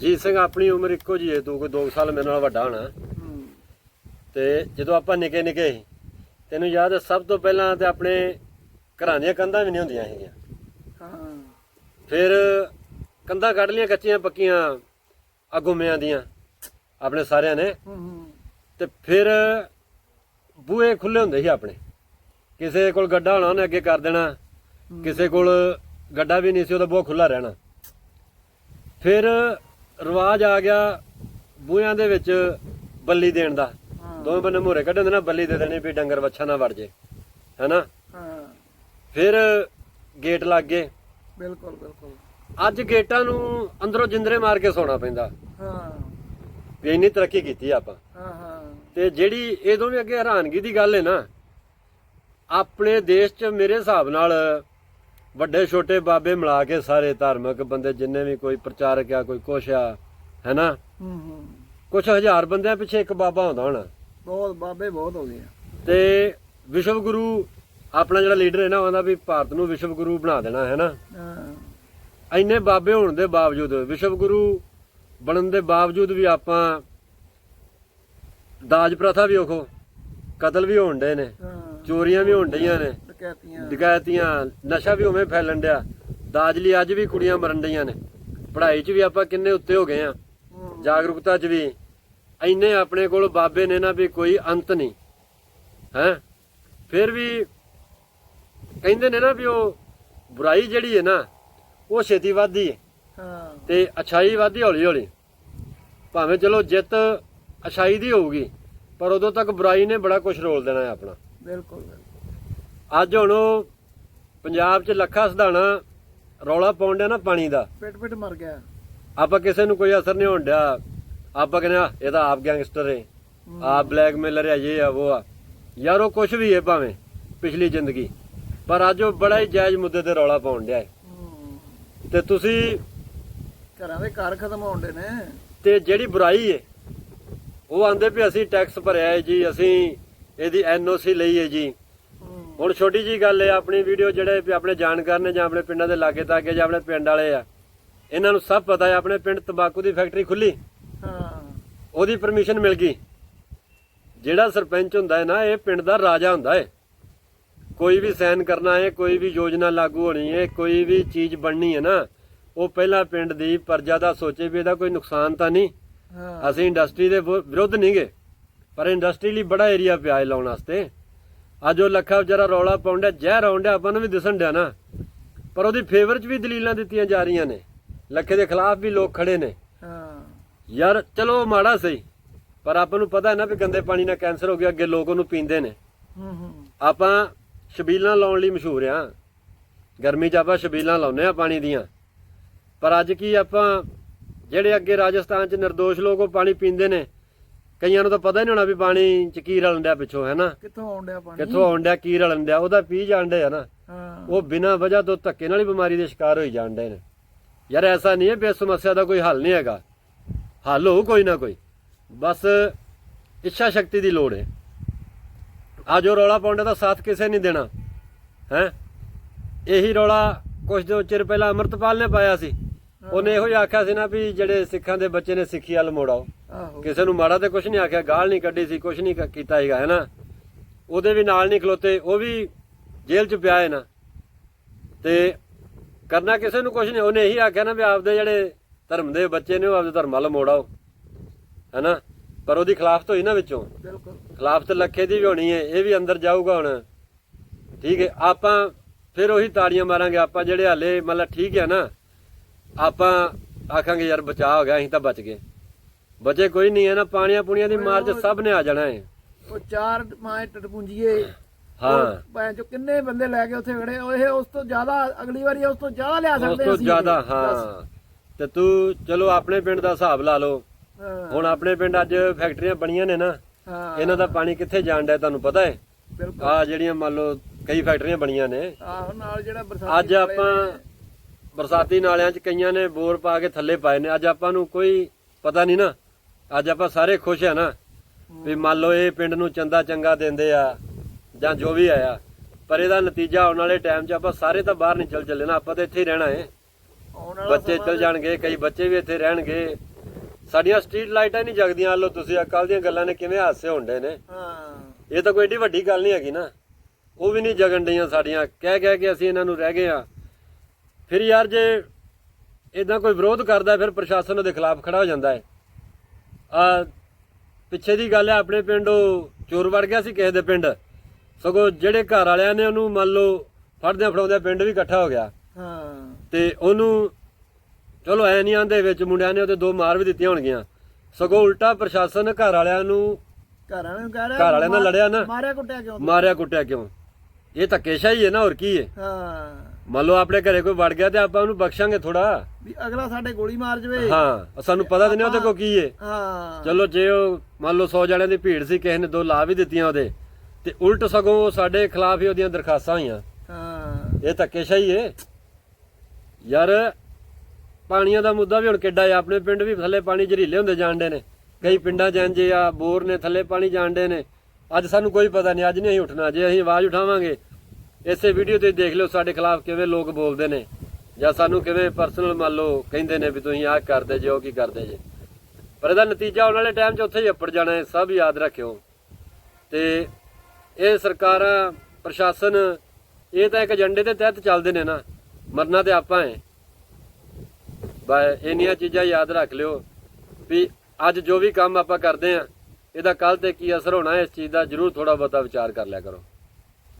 ਜੀਤ ਸਿੰਘ ਆਪਣੀ ਉਮਰ ਇੱਕੋ ਜੀ ਹੈ ਤੂੰ ਕੋਈ 2 ਸਾਲ ਮੇਰੇ ਨਾਲ ਵੱਡਾ ਹੋਣਾ। ਤੇ ਜਦੋਂ ਆਪਾਂ ਨਿੱਕੇ ਨਿੱਕੇ ਤੈਨੂੰ ਯਾਦ ਹੈ ਸਭ ਤੋਂ ਪਹਿਲਾਂ ਤੇ ਆਪਣੇ ਘਰਾਂ ਦੀਆਂ ਕੰਧਾਂ ਵੀ ਨਹੀਂ ਹੁੰਦੀਆਂ ਹੈਗੀਆਂ ਹਾਂ। ਫਿਰ ਕੰਧਾਂ ਕੱਢ ਲੀਆਂ ਕੱਚੀਆਂ ਪੱਕੀਆਂ ਅਗੁਮਿਆਂ ਦੀਆਂ ਆਪਣੇ ਸਾਰਿਆਂ ਨੇ। ਤੇ ਫਿਰ ਬੂਹੇ ਖੁੱਲੇ ਹੁੰਦੇ ਸੀ ਆਪਣੇ। ਕਿਸੇ ਕੋਲ ਗੱਡਾ ਹੋਣਾ ਉਹਨੇ ਅੱਗੇ ਕਰ ਦੇਣਾ। ਕਿਸੇ ਕੋਲ ਗੱਡਾ ਵੀ ਨਹੀਂ ਸੀ ਉਹਦਾ ਬੂਹਾ ਖੁੱਲਾ ਰਹਿਣਾ। ਫਿਰ ਰਿਵਾਜ ਆ ਗਿਆ ਬੂਹਿਆਂ ਦੇ ਵਿੱਚ ਬੱਲੀ ਦੇਣ ਦਾ। ਦੋਵੇਂ ਬੰਨੇ ਮੋਰੇ ਕੱਢਣ ਦੇ ਨਾ ਬੱਲੀ ਦੇ ਦੇਣੀ ਵੀ ਡੰਗਰ ਵੱਛਾ ਨਾ ਵੜ ਜੇ ਹੈਨਾ? ਫਿਰ ਗੇਟ ਲੱਗ ਗਏ। ਬਿਲਕੁਲ ਬਿਲਕੁਲ। ਅੱਜ ਗੇਟਾਂ ਨੂੰ ਅੰਦਰੋਂ ਜਿੰਦਰੇ ਮਾਰ ਕੇ ਸੌਣਾ ਪੈਂਦਾ। ਹਾਂ। ਵੀ ਇੰਨੀ ਤਰੱਕੀ ਕੀਤੀ ਆਪਾਂ। ਹਾਂ ਹਾਂ। ਤੇ ਜਿਹੜੀ ਇਹਦੋਂ ਵੀ ਅੱਗੇ ਹੈਰਾਨਗੀ ਦੀ ਗੱਲ ਹੈ ਨਾ ਆਪਣੇ ਦੇਸ਼ 'ਚ ਮੇਰੇ ਹਿਸਾਬ ਨਾਲ ਵੱਡੇ ਛੋਟੇ ਬਾਬੇ ਮਿਲਾ ਕੇ ਸਾਰੇ ਧਾਰਮਿਕ ਬੰਦੇ ਜਿੰਨੇ ਵੀ ਕੋਈ ਪ੍ਰਚਾਰਕ ਆ ਕੋਈ ਕੁਛ ਆ ਹੈਨਾ ਹੂੰ ਕੁਛ ਹਜ਼ਾਰ ਬੰਦਿਆਂ ਪਿੱਛੇ ਇੱਕ ਬਾਬਾ ਹੁੰਦਾ ਹੋਣਾ। ਬਹੁਤ ਬਾਬੇ ਬਹੁਤ ਗਏ ਆ। ਤੇ ਵਿਸ਼ਵ ਗੁਰੂ ਆਪਣਾ ਜਿਹੜਾ ਲੀਡਰ ਹੈ ਨਾ ਉਹਦਾ ਵੀ ਭਾਰਤ ਨੂੰ ਵਿਸ਼ਵ ਗੁਰੂ ਬਣਾ ਦੇਣਾ ਹੈ ਨਾ? ਹਾਂ। ਇੰਨੇ ਬਾਬੇ ਹੋਣ ਦੇ ਬਾਵਜੂਦ ਵਿਸ਼ਵ ਗੁਰੂ ਬਣਨ ਦੇ ਬਾਵਜੂਦ ਵੀ ਆਪਾਂ ਦਾਜ ਪ੍ਰਥਾ ਵੀ ਉਹੋ ਕਤਲ ਵੀ ਹੋਣ ਡੇ ਨੇ ਚੋਰੀਆਂ ਵੀ ਹੋਣ ਡਈਆਂ ਨੇ। ਡਕੈਤੀਆਂ। ਡਕੈਤੀਆਂ ਨਸ਼ਾ ਵੀ ਉਵੇਂ ਫੈਲਣ ਡਿਆ। ਦਾਜ ਲਈ ਅੱਜ ਵੀ ਕੁੜੀਆਂ ਮਰਨ ਡਈਆਂ ਨੇ। ਪੜ੍ਹਾਈ 'ਚ ਵੀ ਆਪਾਂ ਕਿੰਨੇ ਉੱਤੇ ਹੋ ਗਏ ਆ। ਜਾਗਰੂਕਤਾ 'ਚ ਵੀ। ਇੰਨੇ ਆਪਣੇ ਕੋਲ ਬਾਬੇ ਨੇ ਨਾ ਵੀ ਕੋਈ ਅੰਤ ਨਹੀਂ। ਹੈ? ਫਿਰ ਵੀ ਕਹਿੰਦੇ ਨੇ ਨਾ ਵੀ ਉਹ ਬੁਰਾਈ ਜਿਹੜੀ ਹੈ ਨਾ ਉਹ ਛੇਤੀ ਵੱਧਦੀ ਹੈ। ਹਾਂ। ਤੇ ਅਛਾਈ ਵੱਧਦੀ ਹੌਲੀ ਹੌਲੀ ਭਾਵੇਂ ਚਲੋ ਜਿੱਤ ਅਛਾਈ ਦੀ ਹੋਊਗੀ ਪਰ ਉਦੋਂ ਤੱਕ ਬੁਰਾਈ ਨੇ ਬੜਾ ਕੁਝ ਰੋਲ ਦੇਣਾ ਹੈ ਆਪਣਾ। ਬਿਲਕੁਲ। ਅੱਜ ਹੁਣ ਉਹ ਪੰਜਾਬ 'ਚ ਲੱਖਾ ਸਧਾਣਾ ਰੌਲਾ ਪਾਉਣ ਡਿਆ ਨਾ ਪਾਣੀ ਦਾ। ਪਿੱਟ ਪਿੱਟ ਮਰ ਗਿਆ। ਆਪਾਂ ਕਿਸੇ ਨੂੰ ਕੋਈ ਅਸਰ ਨਹੀਂ ਹੋਣ ਡਿਆ। ਆਪਾਂ ਕਹਿੰਦੇ ਆ ਇਹ ਤਾਂ ਆਪ ਗੈਂਗਸਟਰ ਹੈ। ਆਪ ਬਲੈਕਮੇਲਰ ਹੈ ਇਹ ਆ ਉਹ ਆ। ਯਾਰ ਉਹ ਕੁਝ ਵੀ ਹੈ ਭਾਵੇਂ ਪਿਛਲੀ ਜ਼ਿੰਦਗੀ। ਪਰ ਅੱਜ ਉਹ ਬੜਾ ਹੀ ਜਾਇਜ਼ ਮੁੱਦੇ ਤੇ ਰੌਲਾ ਪਾਉਣ ਡਿਆ ਹੈ। ਹੂੰ, ਤੇ ਤੁਸੀਂ ਘਰਾਂ ਦੇ ਘਰ ਖਤਮ ਹੋਣ ਦੇ ਨੇ। ਤੇ ਜਿਹੜੀ ਬੁਰਾਈ ਹੈ ਉਹ ਆਂਦੇ ਵੀ ਅਸੀਂ ਟੈਕਸ ਭਰਿਆ ਹੈ ਜੀ ਅਸੀਂ ਇਹਦੀ ਐਨਓਸੀ ਲਈ ਹੈ ਜੀ। ਹੁਣ ਛੋਟੀ ਜੀ ਗੱਲ ਹੈ ਆਪਣੀ ਵੀਡੀਓ ਜਿਹੜੇ ਵੀ ਆਪਣੇ ਜਾਣਕਾਰ ਨੇ ਜਾਂ ਆਪਣੇ ਪਿੰਡਾਂ ਦੇ ਲਾਗੇ ਤਾਗੇ ਜਾਂ ਆਪਣੇ ਪਿੰਡ ਵਾਲੇ ਆ ਇਹਨਾਂ ਨੂੰ ਸਭ ਪਤਾ ਹੈ ਆਪਣੇ ਪਿੰਡ ਤੰਬਾਕੂ ਦੀ ਫੈਕਟਰੀ ਖੁੱਲੀ ਹਾਂ। ਉਹਦੀ ਪਰਮਿਸ਼ਨ ਮਿਲ ਗਈ। ਜਿਹੜਾ ਸਰਪੰਚ ਹੁੰਦਾ ਹੈ ਨਾ ਇਹ ਪਿੰਡ ਦਾ ਰਾਜਾ ਹੁੰਦਾ ਹੈ। ਕੋਈ ਵੀ ਸਾਈਨ ਕਰਨਾ ਹੈ ਕੋਈ ਵੀ ਯੋਜਨਾ ਲਾਗੂ ਹੋਣੀ ਹੈ ਕੋਈ ਵੀ ਚੀਜ਼ ਬਣਨੀ ਹੈ ਨਾ ਉਹ ਪਹਿਲਾਂ ਪਿੰਡ ਦੀ ਪ੍ਰਜਾ ਦਾ ਸੋਚੇ ਵੀ ਇਹਦਾ ਕੋਈ ਨੁਕਸਾਨ ਤਾਂ ਨਹੀਂ। ਅਸੀਂ ਇੰਡਸਟਰੀ ਦੇ ਵਿਰੁੱਧ ਨਹੀਂਗੇ ਪਰ ਇੰਡਸਟਰੀ ਲਈ ਬੜਾ ਏਰੀਆ ਪਿਆ ਲਾਉਣ ਵਾਸਤੇ। ਅੱਜ ਉਹ ਲੱਖਾ ਵਿਚਾਰਾ ਰੌਲਾ ਪਾਉਂਦਾ ਜ਼ਹਿਰ ਆਉਂਦਾ ਆਪਾਂ ਨੂੰ ਵੀ ਦਿਸਣ ਡਿਆ ਨਾ। ਪਰ ਉਹਦੀ ਫੇਵਰ 'ਚ ਵੀ ਦਲੀਲਾਂ ਦਿੱਤੀਆਂ ਜਾ ਰਹੀਆਂ ਨੇ। ਲੱਖੇ ਦੇ ਖਿਲਾਫ ਵੀ ਲੋਕ ਖੜੇ ਨੇ। ਹਾਂ। ਯਾਰ ਚਲੋ ਮਾੜਾ ਸਹੀ ਪਰ ਆਪਾਂ ਨੂੰ ਪਤਾ ਹੈ ਨਾ ਵੀ ਗੰਦੇ ਪਾਣੀ ਨਾਲ ਕੈਂਸਰ ਹੋ ਗਿਆ ਅੱਗੇ ਲੋਕ ਉਹਨੂੰ ਪੀਂਦੇ ਨੇ। ਹੂੰ ਹੂੰ। ਆਪਾਂ ਛਬੀਲਾਂ ਲਾਉਣ ਲਈ ਮਸ਼ਹੂਰ ਆ ਗਰਮੀ 'ਚ ਆਪਾਂ ਛਬੀਲਾਂ ਲਾਉਨੇ ਆ ਪਾਣੀ ਦੀਆਂ। ਪਰ ਅੱਜ ਕੀ ਆਪਾਂ ਜਿਹੜੇ ਅੱਗੇ ਰਾਜਸਥਾਨ 'ਚ નિર્ਦੋਸ਼ ਲੋਕ ਉਹ ਪਾਣੀ ਪੀਂਦੇ ਨੇ ਕਈਆਂ ਨੂੰ ਤਾਂ ਪਤਾ ਹੀ ਨਹੀਂ ਹੋਣਾ ਵੀ ਪਾਣੀ 'ਚ ਕੀ ਰਲਣ ਡਿਆ ਪਿੱਛੋਂ ਹੈ ਨਾ? ਕਿੱਥੋਂ ਆਉਣ ਡਿਆ ਪਾਣੀ? ਕਿੱਥੋਂ ਆਉਣ ਡਿਆ ਕੀ ਰਲਣ ਡਿਆ ਉਹਦਾ ਪੀ ਜਾਂਦੇ ਆ ਨਾ। ਹਾਂ। ਉਹ ਬਿਨਾਂ ਵਜ੍ਹਾ ਤੋਂ ਧੱਕੇ ਨਾਲ ਹੀ ਬਿਮਾਰੀ ਦੇ ਸ਼ਿਕਾਰ ਹੋਈ ਜਾਂਦੇ ਨੇ। ਯਾਰ ਐਸਾ ਨਹੀਂ ਹੈ ਵੀ ਸਮੱਸਿਆ ਦਾ ਕੋਈ ਹੱਲ ਨਹੀਂ ਹੈਗਾ। ਹੱਲ ਹੋਊ ਕੋਈ ਨਾ ਕੋਈ। ਬਸ ਇੱਛਾ ਸ਼ਕਤੀ ਦੀ ਲੋੜ ਹੈ ਆ ਜੋ ਰੌਲਾ ਪਾਉਂਦਾ ਦਾ ਸਾਥ ਕਿਸੇ ਨਹੀਂ ਦੇਣਾ। ਹੈ? ਇਹੀ ਰੌਲਾ ਕੁਝ ਦਿਨ ਚਿਰ ਪਹਿਲਾਂ ਅਮਰਤਪਾਲ ਨੇ ਪਾਇਆ ਸੀ। ਉਹਨੇ ਇਹੋ ਹੀ ਆਖਿਆ ਸੀ ਨਾ ਵੀ ਜਿਹੜੇ ਸਿੱਖਾਂ ਦੇ ਬੱਚੇ ਨੇ ਸਿੱਖੀ ਵੱਲ ਮੋੜਾਓ ਕਿਸੇ ਨੂੰ ਮਾੜਾ ਤੇ ਕੁਝ ਨਹੀਂ ਆਖਿਆ ਗਾਲ ਨਹੀਂ ਕੱਢੀ ਸੀ ਕੁਝ ਨਹੀਂ ਕੀਤਾ ਹੈਗਾ ਹੈਨਾ? ਉਹਦੇ ਵੀ ਨਾਲ ਨਹੀਂ ਖਲੋਤੇ ਉਹ ਵੀ ਜੇਲ੍ਹ 'ਚ ਪਿਆ ਹੈ ਨਾ। ਤੇ ਕਰਨਾ ਕਿਸੇ ਨੂੰ ਕੁਝ ਨਹੀਂ ਉਹਨੇ ਇਹੀ ਆਖਿਆ ਨਾ ਵੀ ਆਪਦੇ ਜਿਹੜੇ ਧਰਮ ਦੇ ਬੱਚੇ ਨੇ ਉਹ ਆਪਦੇ ਧਰਮ ਵੱਲ ਮੋੜਾਓ ਹੈਨਾ? ਪਰ ਉਹਦੀ ਖਿਲਾਫਤ ਹੋਈ ਨਾ ਵਿੱਚੋਂ। ਬਿਲਕੁਲ। ਖਿਲਾਫਤ ਲੱਖੇ ਦੀ ਵੀ ਹੋਣੀ ਹੈ ਇਹ ਵੀ ਅੰਦਰ ਜਾਊਗਾ ਹੁਣ। ਠੀਕ ਹੈ ਆਪਾਂ ਫਿਰ ਉਹੀ ਤਾੜੀਆਂ ਮਾਰਾਂਗੇ ਆਪਾਂ ਜਿਹੜੇ ਹਾਲੇ ਮਤਲਬ ਠੀਕ ਹੈ ਨਾ ਆਪਾਂ ਆਖਾਂਗੇ ਯਾਰ ਬਚਾਅ ਹੋ ਗਿਆ ਅਸੀਂ ਤਾਂ ਬਚ ਗਏ। ਬਚੇ ਕੋਈ ਨਹੀਂ ਹੈ ਨਾ ਪਾਣੀਆਂ ਪੁਣੀਆਂ ਦੀ ਮਾਰ 'ਚ ਸਭ ਨੇ ਆ ਜਾਣਾ ਹੈ। ਉਹ ਚਾਰ ਮਾਏ ਟਟਪੁੰਜੀਏ ਹਾਂ। ਭਾਂ ਜੋ ਕਿੰਨੇ ਬੰਦੇ ਲੈ ਕੇ ਉੱਥੇ ਖੜੇ ਉਹ ਇਹ ਉਸ ਤੋਂ ਜ਼ਿਆਦਾ ਅਗਲੀ ਵਾਰੀ ਉਸ ਤੋਂ ਜ਼ਿਆਦਾ ਲਿਆ ਉਸ ਸਕਦੇ ਤੋਂ ਅਸੀਂ। ਜ਼ਿਆਦਾ ਬਸ। ਹਾਂ। ਤੇ ਤੂੰ ਚਲੋ ਆਪਣੇ ਪਿੰਡ ਦਾ ਹਿਸਾਬ ਲਾ ਲਓ। ਹਾਂ, ਹੁਣ ਆਪਣੇ ਪਿੰਡ ਅੱਜ ਫੈਕਟਰੀਆਂ ਬਣੀਆਂ ਨੇ ਨਾ ਹਾਂ। ਇਹਨਾਂ ਦਾ ਪਾਣੀ ਕਿੱਥੇ ਜਾਣ ਡਿਆ ਤੁਹਾਨੂੰ ਪਤਾ ਹੈ? ਆ ਜਿਹੜੀਆਂ ਮੰਨ ਲਓ ਕਈ ਫੈਕਟਰੀਆਂ ਬਣੀਆਂ ਨੇ। ਆਹੋ ਨਾਲ ਜਿਹੜਾ ਬਰਸਾਤੀ ਅੱਜ ਆਪਾਂ ਬਰਸਾਤੀ ਨਾਲਿਆਂ 'ਚ ਕਈਆਂ ਨੇ ਬੋਰ ਪਾ ਕੇ ਥੱਲੇ ਪਾਏ ਨੇ। ਅੱਜ ਆਪਾਂ ਨੂੰ ਕੋਈ ਪਤਾ ਨਹੀਂ ਨਾ ਅੱਜ ਆਪਾਂ ਸਾਰੇ ਖੁਸ਼ ਆ ਨਾ ਵੀ ਮੰਨ ਲਓ ਇਹ ਪਿੰਡ ਨੂੰ ਚੰਦਾ ਚੰਗਾ ਦਿੰਦੇ ਆ ਜਾਂ ਜੋ ਵੀ ਆਇਆ। ਪਰ ਇਹਦਾ ਨਤੀਜਾ ਆਉਣ ਵਾਲੇ ਟਾਈਮ 'ਚ ਆਪਾਂ ਸਾਰੇ ਤਾਂ ਬਾਹਰ ਨਹੀਂ ਚੱਲ ਚੱਲੇ ਨਾ ਆਪਾਂ ਤਾਂ ਇੱਥੇ ਹੀ ਰਹਿਣਾ ਹੈ। ਬੱਚੇ ਚੱਲ ਜਾਣਗੇ ਕਈ ਬੱਚੇ ਵੀ ਇੱਥੇ ਰਹਿਣਗੇ। ਸਾਡੀਆਂ ਸਟਰੀਟ ਲਾਈਟਾਂ ਨਹੀਂ ਜਗਦੀਆਂ। ਲੋ ਤੁਸੀਂ ਕੱਲ ਦੀਆਂ ਗੱਲਾਂ ਨੇ ਕਿਵੇਂ ਹਾਸੇ ਹੁੰਦੇ ਨੇ। ਹਾਂ। ਇਹ ਤਾਂ ਕੋਈ ਏਡੀ ਵੱਡੀ ਗੱਲ ਨਹੀਂ ਹੈਗੀ ਨਾ। ਉਹ ਵੀ ਨਹੀਂ ਜਗਣ ਡਈਆਂ ਸਾਡੀਆਂ। ਕਹਿ ਕਹਿ ਕੇ ਅਸੀਂ ਇਹਨਾਂ ਨੂੰ ਰਹਿ ਗਏ ਆ ਫਿਰ ਯਾਰ ਜੇ ਇਦਾਂ ਕੋਈ ਵਿਰੋਧ ਕਰਦਾ ਫਿਰ ਪ੍ਰਸ਼ਾਸਨ ਉਹਦੇ ਖਿਲਾਫ ਖੜਾ ਹੋ ਜਾਂਦਾ ਹੈ। ਆ ਪਿੱਛੇ ਦੀ ਗੱਲ ਹੈ ਆਪਣੇ ਪਿੰਡ ਉਹ ਚੋਰ ਵੜ ਗਿਆ ਸੀ ਕਿਸੇ ਦੇ ਪਿੰਡ। ਸਗੋਂ ਜਿਹੜੇ ਘਰ ਵਾਲਿਆਂ ਨੇ ਉਹਨੂੰ ਮੰਨ ਲਓ ਫੜਦਿਆਂ ਫੜਾਉਂਦਿਆਂ ਪਿੰਡ ਵੀ ਇਕੱਠਾ ਹੋ ਗਿਆ। ਹਾਂ। ਤੇ ਉਹਨੂੰ ਚਲੋ ਐ ਨਹੀਂ ਆਂਦੇ ਵਿੱਚ ਮੁੰਡਿਆਂ ਨੇ ਉਹਦੇ ਦੋ ਮਾਰ ਵੀ ਦਿੱਤੀਆਂ ਹੋਣਗੀਆਂ। ਸਗੋਂ ਉਲਟਾ ਪ੍ਰਸ਼ਾਸਨ ਘਰ ਵਾਲਿਆਂ ਨੂੰ ਘਰ ਵਾਲਿਆਂ ਨੂੰ ਕਹਿ ਰਿਹਾ ਘਰ ਵਾਲਿਆਂ ਨਾਲ ਲੜਿਆ ਨਾ। ਮਾਰਿਆ ਕੁੱਟਿਆ ਕਿਉਂ? ਮਾਰਿਆ ਕੁੱਟਿਆ ਕਿਉਂ? ਇਹ ਧੱਕੇਸ਼ਾਹੀ ਹੈ ਨਾ ਹੋਰ ਕੀ ਹੈ? ਹਾਂ। ਮੰਨ ਲਓ ਆਪਣੇ ਘਰੇ ਕੋਈ ਵੜ ਗਿਆ ਤੇ ਆਪਾਂ ਉਹਨੂੰ ਬਖਸ਼ਾਂਗੇ ਥੋੜਾ ਵੀ ਅਗਲਾ ਸਾਡੇ ਗੋਲੀ ਮਾਰ ਜਵੇ। ਹਾਂ ਸਾਨੂੰ ਪਤਾ ਤੇ ਨਹੀਂ ਉਹਦੇ ਕੋ ਕੀ ਹੈ ਹਾਂ। ਚਲੋ ਜੇ ਉਹ ਮੰਨ ਲਓ 100 ਜਣਿਆਂ ਦੀ ਭੀੜ ਸੀ ਕਿਸੇ ਨੇ ਦੋ ਲਾ ਵੀ ਦਿੱਤੀਆਂ ਉਹਦੇ ਤੇ ਉਲਟ ਸਗੋਂ ਉਹ ਸਾਡੇ ਖਿਲਾਫ ਹੀ ਉਹਦੀਆਂ ਦਰਖਾਸਤਾਂ ਹੋਈਆਂ। ਹਾਂ। ਇਹ ਧੱਕੇਸ਼ਾਹੀ ਏ। ਯਾਰ ਪਾਣੀਆਂ ਦਾ ਮੁੱਦਾ ਵੀ ਹੁਣ ਕਿੱਡਾ ਹੈ ਆਪਣੇ ਪਿੰਡ ਵੀ ਥੱਲੇ ਪਾਣੀ ਜ਼ਰੀਲੇ ਹੁੰਦੇ ਜਾਣਦੇ ਨੇ। ਕਈ ਪਿੰਡਾਂ ਇੰਜ ਆ ਬੋਰ ਨੇ ਥੱਲੇ ਪਾਣੀ ਜਾਣਦੇ ਨੇ। ਅੱਜ ਸਾਨੂੰ ਕੋਈ ਪਤਾ ਨਹੀਂ ਅੱਜ ਨਹੀਂ ਅਸੀਂ ਉੱਠਣਾ। ਜੇ ਅਸੀਂ ਆਵਾਜ਼ ਉਠਾਵਾਂਗੇ ਇਸੇ ਵੀਡੀਓ ਤੇ ਦੇਖ ਲਿਓ ਸਾਡੇ ਖਿਲਾਫ ਕਿਵੇਂ ਲੋਕ ਬੋਲਦੇ ਨੇ ਜਾਂ ਸਾਨੂੰ ਕਿਵੇਂ ਪਰਸਨਲ ਮੰਨ ਲਓ ਕਹਿੰਦੇ ਨੇ ਵੀ ਤੁਸੀਂ ਆਹ ਕਰਦੇ ਜੇ, ਉਹ ਕੀ ਕਰਦੇ ਜੇ। ਪਰ ਇਹਦਾ ਨਤੀਜਾ ਆਉਣ ਵਾਲੇ ਟਾਈਮ 'ਚ ਉੱਥੇ ਹੀ ਅੱਪੜ ਜਾਣਾ ਹੈ, ਸਭ ਯਾਦ ਰੱਖਿਓ। ਤੇ ਇਹ ਸਰਕਾਰਾਂ, ਪ੍ਰਸ਼ਾਸਨ, ਇਹ ਤਾਂ ਇੱਕ ਏਜੰਡੇ ਦੇ ਤਹਿਤ ਚੱਲਦੇ ਨੇ ਨਾ, ਮਰਨਾ ਤੇ ਆਪਾਂ ਹੈ। ਬਾ ਇੰਨੀਆਂ ਚੀਜ਼ਾਂ ਯਾਦ ਰੱਖ ਲਿਓ ਵੀ ਅੱਜ ਜੋ ਵੀ ਕੰਮ ਆਪਾਂ ਕਰਦੇ ਆ ਇਹਦਾ ਕੱਲ ਤੇ ਕੀ ਅਸਰ ਹੋਣਾ ਇਸ ਚੀਜ਼ ਦਾ ਜਰੂਰ ਥੋੜਾ ਬਹੁਤਾ ਵਿਚਾਰ ਕਰ ਲਿਆ ਕਰੋ।